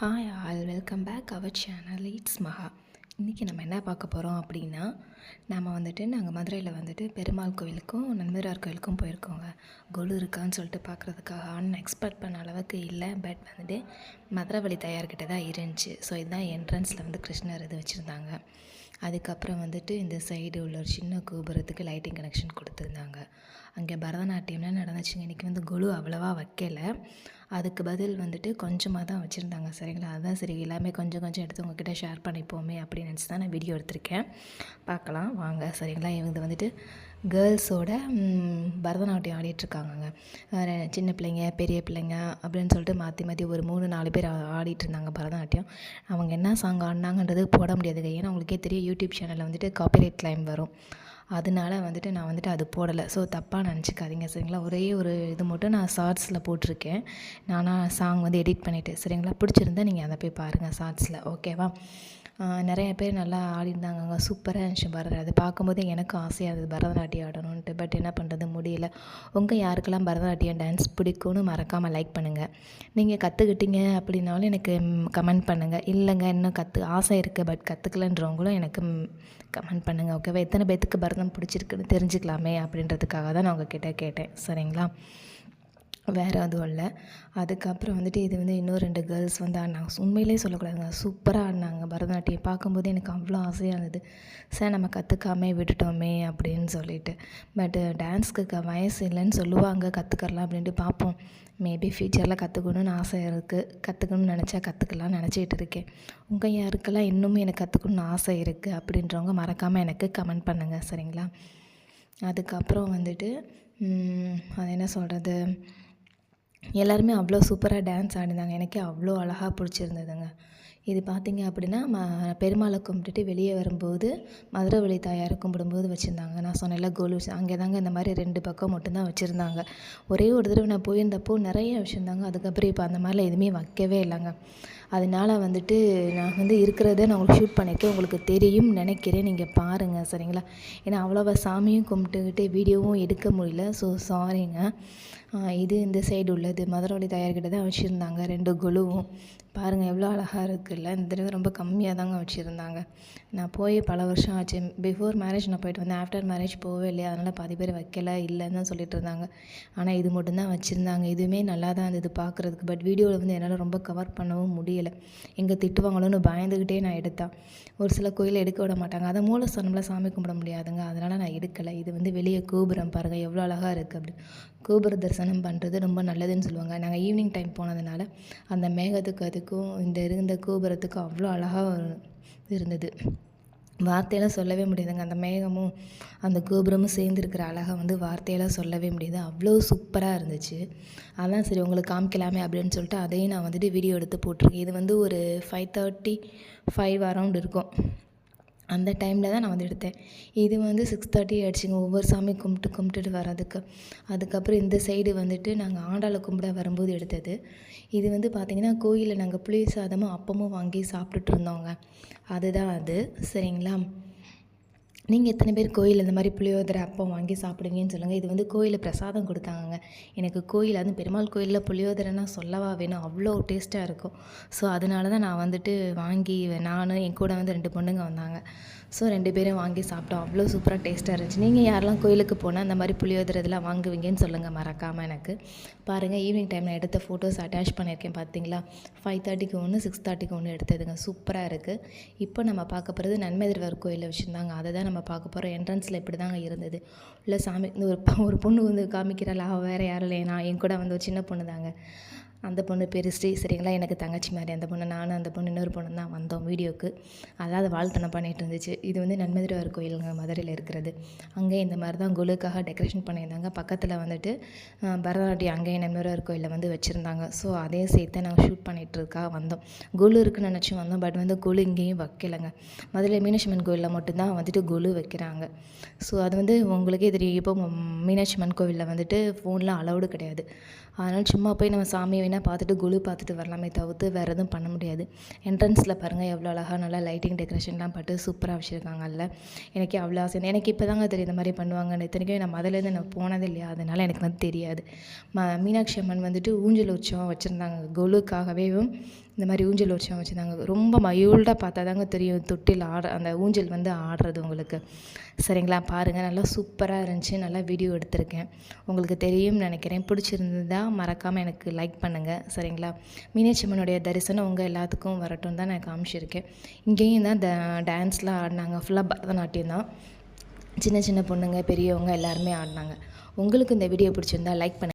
Hi all welcome back our channel it's Maha இன்றைக்கி நம்ம என்ன பார்க்க போகிறோம் அப்படின்னா நம்ம வந்துட்டு நாங்கள் மதுரையில் வந்துட்டு பெருமாள் கோவிலுக்கும் நன்மரார் கோவிலுக்கும் போயிருக்கோங்க. கொலு இருக்கான்னு சொல்லிட்டு பார்க்குறதுக்காக ஆனால் எக்ஸ்பெக்ட் பண்ண அளவுக்கு இல்லை. பட் வந்துட்டு மதுரை வழி தயார்கிட்ட தான் இருந்துச்சு. ஸோ இதுதான் என்ட்ரன்ஸில் வந்து கிருஷ்ணர் இது வச்சுருந்தாங்க. அதுக்கப்புறம் வந்துட்டு இந்த சைடு உள்ள ஒரு சின்ன கோபுரத்துக்கு லைட்டிங் கனெக்ஷன் கொடுத்துருந்தாங்க. அங்கே பரதநாட்டியம்லாம் நடந்துச்சுங்க. இன்றைக்கி வந்து கொலு அவ்வளோவா வைக்கல. அதுக்கு பதில் வந்துட்டு கொஞ்சமாக தான் வச்சுருந்தாங்க சரிங்களா? அதுதான் சரி எல்லாமே கொஞ்சம் கொஞ்சம் எடுத்து உங்ககிட்ட ஷேர் பண்ணிப்போமே அப்படின்னு நினச்சி தான் நான் வீடியோ எடுத்திருக்கேன். பார்க்கலாம் வாங்க சரிங்களா? இவங்க வந்துட்டு கேர்ள்ஸோட பரதநாட்டியம் ஆடிட்டுருக்காங்கங்க. வேறு சின்ன பிள்ளைங்க பெரிய பிள்ளைங்க அப்படின்னு சொல்லிட்டு மாற்றி மாற்றி ஒரு மூணு நாலு பேர் ஆடிட்டு இருந்தாங்க பரதநாட்டியம். அவங்க என்ன சாங் ஆடினாங்கன்றது போட முடியாதுங்க. ஏன்னா அவங்களுக்கே தெரியும் யூடியூப் சேனலில் வந்துட்டு காப்பிரைட் கிளைம் வரும். அதனால வந்துட்டு நான் வந்துட்டு அது போடலை. ஸோ தப்பாக நினச்சிக்காதீங்க சரிங்களா? ஒரே ஒரு இது மட்டும் நான் ஷார்ட்ஸில் போட்டிருக்கேன். நானாக சாங் வந்து எடிட் பண்ணிவிட்டு சரிங்களா? பிடிச்சிருந்தா நீங்கள் அதை போய் பாருங்கள் ஷார்ட்ஸில் ஓகேவா நிறைய பேர் நல்லா ஆடிருந்தாங்க சூப்பராக இருந்துச்சு பரதம் அது பார்க்கும்போது எனக்கும் ஆசையாக இருந்தது பரதநாட்டியம் ஆடணுன்ட்டு. பட் என்ன பண்ணுறது முடியல. உங்கள் யாருக்கெல்லாம் பரதநாட்டியம் டான்ஸ் பிடிக்கும்னு மறக்காமல் லைக் பண்ணுங்கள் நீங்கள் கற்றுக்கிட்டீங்க அப்படின்னாலும் எனக்கு கமெண்ட் பண்ணுங்கள் இல்லைங்க இன்னும் கற்று ஆசை இருக்குது பட் கற்றுக்கலன்றவங்களும் எனக்கு கமெண்ட் பண்ணுங்கள் ஓகேவா எத்தனை பேர்த்துக்கு பரதம் பிடிச்சிருக்குன்னு தெரிஞ்சுக்கலாமே அப்படின்றதுக்காக தான் நான் உங்ககிட்ட கேட்டேன். சரிங்களா? வேறு எதுவும் இல்லை. அதுக்கப்புறம் வந்துட்டு இது வந்து இன்னும் ரெண்டு கேர்ள்ஸ் வந்து ஆடினாங்க. உண்மையிலே சொல்லக்கூடாதுங்க. சூப்பராக ஆடினாங்க பரதநாட்டியம். பார்க்கும்போது எனக்கு அவ்வளோ ஆசையாக இருந்தது. சார் நம்ம கற்றுக்காமே விட்டுட்டோமே அப்படின்னு சொல்லிட்டு. பட்டு டான்ஸ்க்கு க வயசு இல்லைன்னு சொல்லுவாங்க. கற்றுக்கலாம் அப்படின்ட்டு பார்ப்போம். மேபி ஃப்யூச்சரில் கற்றுக்கணுன்னு ஆசை இருக்குது கற்றுக்கணும்னு நினச்சா கற்றுக்கலாம்னு நினச்சிக்கிட்டு இருக்கேன். உங்கள் யாருக்கெல்லாம் இன்னுமே எனக்கு கற்றுக்கணுன்னு ஆசை இருக்குது அப்படின்றவங்க மறக்காமல் எனக்கு கமெண்ட் பண்ணுங்கள் சரிங்களா? அதுக்கப்புறம் வந்துட்டு அது என்ன சொல்கிறது எல்லாருமே அவ்வளோ சூப்பராக டான்ஸ் ஆடினாங்க. எனக்கே அவ்வளோ அழகாக பிடிச்சிருந்ததுங்க. இது பார்த்திங்க அப்படின்னா ம பெருமாளை கும்பிட்டுட்டு வெளியே வரும்போது மதுரை வழி தாயாரை கும்பிடும்போது வச்சுருந்தாங்க. நான் சொன்னேன்ல கோலு அங்கே தாங்க இந்த மாதிரி ரெண்டு பக்கம் மட்டும்தான் வச்சுருந்தாங்க. ஒரே ஒரு தடவை நான் போயிருந்தப்போ நிறைய வச்சுருந்தாங்க அதுக்கப்புறம் இப்போ அந்த மாதிரிலாம் எதுவுமே வைக்கவே இல்லைங்க. அதனால் வந்துட்டு நான் வந்து இருக்கிறத நான் உங்களுக்கு ஷூட் பண்ணியிருக்கேன். உங்களுக்கு தெரியும் நினைக்கிறேன். நீங்கள் பாருங்கள் சரிங்களா? ஏன்னா அவ்வளோவா சாமியும் கும்பிட்டுக்கிட்டு வீடியோவும் எடுக்க முடியல. ஸோ சாரிங்க இது இந்த சைடு உள்ளது. மதுரவழி தயார்கிட்ட தான் வச்சுருந்தாங்க ரெண்டு குழுவும். பாருங்கள் எவ்வளோ அழகாக இருக்குல்ல? இந்த தடவை ரொம்ப கம்மியாக தாங்க வச்சுருந்தாங்க. நான் போய் பல வருஷம் ஆச்சு. பிஃபோர் மேரேஜ் நான் போயிட்டு வந்தேன். ஆஃப்டர் மேரேஜ் போகவே இல்லையா? அதனால் பாதி பேர் வைக்கல இல்லைன்னு தான் சொல்லிட்டு இருந்தாங்க. ஆனால் இது மட்டும்தான் வச்சுருந்தாங்க. இதுவுமே நல்லா தான் இருந்தது பார்க்குறதுக்கு பட் வீடியோவில் வந்து என்னால் ரொம்ப கவர் பண்ணவும் முடியல. எங்கே திட்டுவாங்களோன்னு பயந்துக்கிட்டே நான் எடுத்தேன் ஒரு சில கோயிலை எடுக்க விட மாட்டாங்க. அதை மூலஸ்தானம்ல சாமி கும்பிட முடியாதுங்க. அதனால் நான் எடுக்கலை. இது வந்து வெளியே கோபுரம் பாருங்கள் எவ்வளோ அழகாக இருக்குது அப்படி. கோபுர தரிசனம் பண்ணுறது ரொம்ப நல்லதுன்னு சொல்லுவாங்க. நாங்கள் ஈவினிங் டைம் போனதுனால அந்த மேகத்துக்கு அதுக்கும் இந்த இருந்த கோபுரத்துக்கும் அவ்வளோ அழகாக இருந்தது. வார்த்தையெல்லாம் சொல்லவே முடியாதுங்க. அந்த மேகமும் அந்த கோபுரமும் சேர்ந்துருக்கிற அழகை வந்து வார்த்தையெல்லாம் சொல்லவே முடியாது. அவ்வளோ சூப்பராக இருந்துச்சு. அதான் சரி உங்களுக்கு காமிக்கலாமே அப்படின்னு சொல்லிட்டு அதையும் நான் வந்துட்டு வீடியோ எடுத்து போட்டிருக்கேன். இது வந்து ஒரு ஃபைவ் தேர்ட்டி ஃபைவ் அரவுண்ட் இருக்கும். அந்த டைமில் தான் நான் வந்து எடுத்தேன். இது வந்து சிக்ஸ் தேர்ட்டி ஆகிடுச்சிங்க ஒவ்வொரு சாமி கும்பிட்டு கும்பிட்டுட்டு வர்றதுக்கு. அதுக்கப்புறம் இந்த சைடு வந்துட்டு நாங்கள் ஆண்டாளை கும்பிட வரும்போது எடுத்தது. இது வந்து பார்த்திங்கன்னா கோயிலில் நாங்கள் புளி சாதமும் அப்பமும் வாங்கி சாப்பிட்டுட்டு இருந்தோங்க. அதுதான் அது. சரிங்களா? நீங்கள் எத்தனை பேர் கோயில் இந்த மாதிரி புளியோதரை அப்பம் வாங்கி சாப்பிடுவீங்கன்னு சொல்லுங்கள் இது வந்து கோயிலில் பிரசாதம் கொடுத்தாங்க எனக்கு கோயில் அதுவும் பெருமாள் கோயிலில் புளியோதரைன்னா சொல்லவா வேணும்? அவ்வளோ டேஸ்ட்டாக இருக்கும். ஸோ அதனால தான் நான் வந்துட்டு வாங்கி நான் என் கூட வந்து ரெண்டு பொண்ணுங்க வந்தாங்க. ஸோ ரெண்டு பேரும் வாங்கி சாப்பிட்டோம். அவ்வளோ சூப்பராக டேஸ்ட்டாக இருந்துச்சு. நீங்கள் யாரெல்லாம் கோயிலுக்கு போனால் அந்த மாதிரி புளியோதரை இதெல்லாம் வாங்குவீங்கன்னு சொல்லுங்கள் மறக்காமல் எனக்கு. பாருங்கள் ஈவினிங் டைமில் எடுத்த ஃபோட்டோஸ் அட்டாச் பண்ணியிருக்கேன். பார்த்தீங்களா ஃபைவ் தேர்ட்டிக்கு ஒன்று சிக்ஸ் தேர்ட்டிக்கு ஒன்று எடுத்ததுங்க. சூப்பராக இருக்குது இப்போ நம்ம பார்க்க போகிறது நன்மை திருவர் கோயிலில் வச்சுருந்தாங்க அதை தான் நம்ம பார்க்க போகிறோம் என்ட்ரன்ஸில் இப்படி தாங்க இருந்தது. உள்ள சாமி ஒரு ஒரு பொண்ணு வந்து காமிக்கிறாள். அவள் வேறு யாரும் இல்லை. நான் என் கூட வந்து ஒரு சின்ன பொண்ணு தாங்க அந்த பொண்ணு பேர் ஸ்ரீ சரிங்களா? எனக்கு தங்கச்சி மாதிரி அந்த பொண்ணு நானும் அந்த பொண்ணு இன்னொரு பொண்ணு தான் வந்தோம் வீடியோக்கு. அதாவது வாழ்த்தனை பண்ணிகிட்டு இருந்துச்சு. இது வந்து நன்மதுரையார் கோயிலுங்க மதுரையில் இருக்கிறது. அங்கே இந்த மாதிரி தான் குலுக்காக டெக்கரேஷன் பண்ணியிருந்தாங்க. பக்கத்தில் வந்துட்டு பரதநாட்டியம் அங்கேயே நன்மதுரையார் கோயிலில் வந்து வச்சுருந்தாங்க. ஸோ அதையும் சேர்த்து நாங்கள் ஷூட் பண்ணிகிட்டு இருக்கா வந்தோம். குழு இருக்குன்னு நினச்சி வந்தோம். பட் வந்து குழு இங்கேயும் வைக்கலைங்க. மதுரை மீனாட்சிமன் கோயிலில் மட்டும்தான் வந்துட்டு குழு வைக்கிறாங்க. ஸோ அது வந்து உங்களுக்கே தெரியும். இப்போ மீனாட்சி அம்மன் கோவிலில் வந்துட்டு ஃபோனில் அலௌடு கிடையாது. அதனால் சும்மா போய் நம்ம சாமியை வேணால் பார்த்துட்டு குழு பார்த்துட்டு வரலாமே தவிர்த்து வேறு எதுவும் பண்ண முடியாது. என்ட்ரன்ஸில் பாருங்கள் எவ்வளோ அழகாக நல்லா லைட்டிங் டெக்கரேஷன்லாம் பட்டு சூப்பராக வச்சுருக்காங்கல்ல. எனக்கு அவ்வளோ ஆசை. எனக்கு இப்போ தாங்க தெரியும் இந்த மாதிரி பண்ணுவாங்கன்னு. இத்தனைக்கும் நான் முதலேருந்து நான் போனது இல்லையா? அதனால் எனக்கு வந்து தெரியாது. ம மீனாட்சி அம்மன் வந்துட்டு ஊஞ்சல் உற்சவம் வச்சுருந்தாங்க. கொலுக்காகவே இந்த மாதிரி ஊஞ்சல் உற்சவம் வச்சுருந்தாங்க. ரொம்ப மயூல்டாக பார்த்தா தாங்க தெரியும் தொட்டில் ஆட அந்த ஊஞ்சல் வந்து ஆடுறது உங்களுக்கு. சரிங்களா? பாருங்கள் நல்லா சூப்பராக இருந்துச்சு. நல்லா வீடியோ எடுத்திருக்கேன். உங்களுக்கு தெரியும்னு நினைக்கிறேன். பிடிச்சிருந்ததா மறக்காமல் எனக்கு லைக் பண்ணுங்கள் சரிங்களா? மீனாட்சி அம்மனுடைய தரிசனம் உங்கள் எல்லாத்துக்கும் வரட்டும் தான் நான் காமிச்சிருக்கேன். இங்கேயும் தான் த டான்ஸ்லாம் ஆடினாங்க. ஃபுல்லாக பரதநாட்டியம் தான். சின்ன சின்ன பொண்ணுங்க பெரியவங்க எல்லாருமே ஆடினாங்க. உங்களுக்கு இந்த வீடியோ பிடிச்சிருந்தா லைக் பண்ணுங்கள்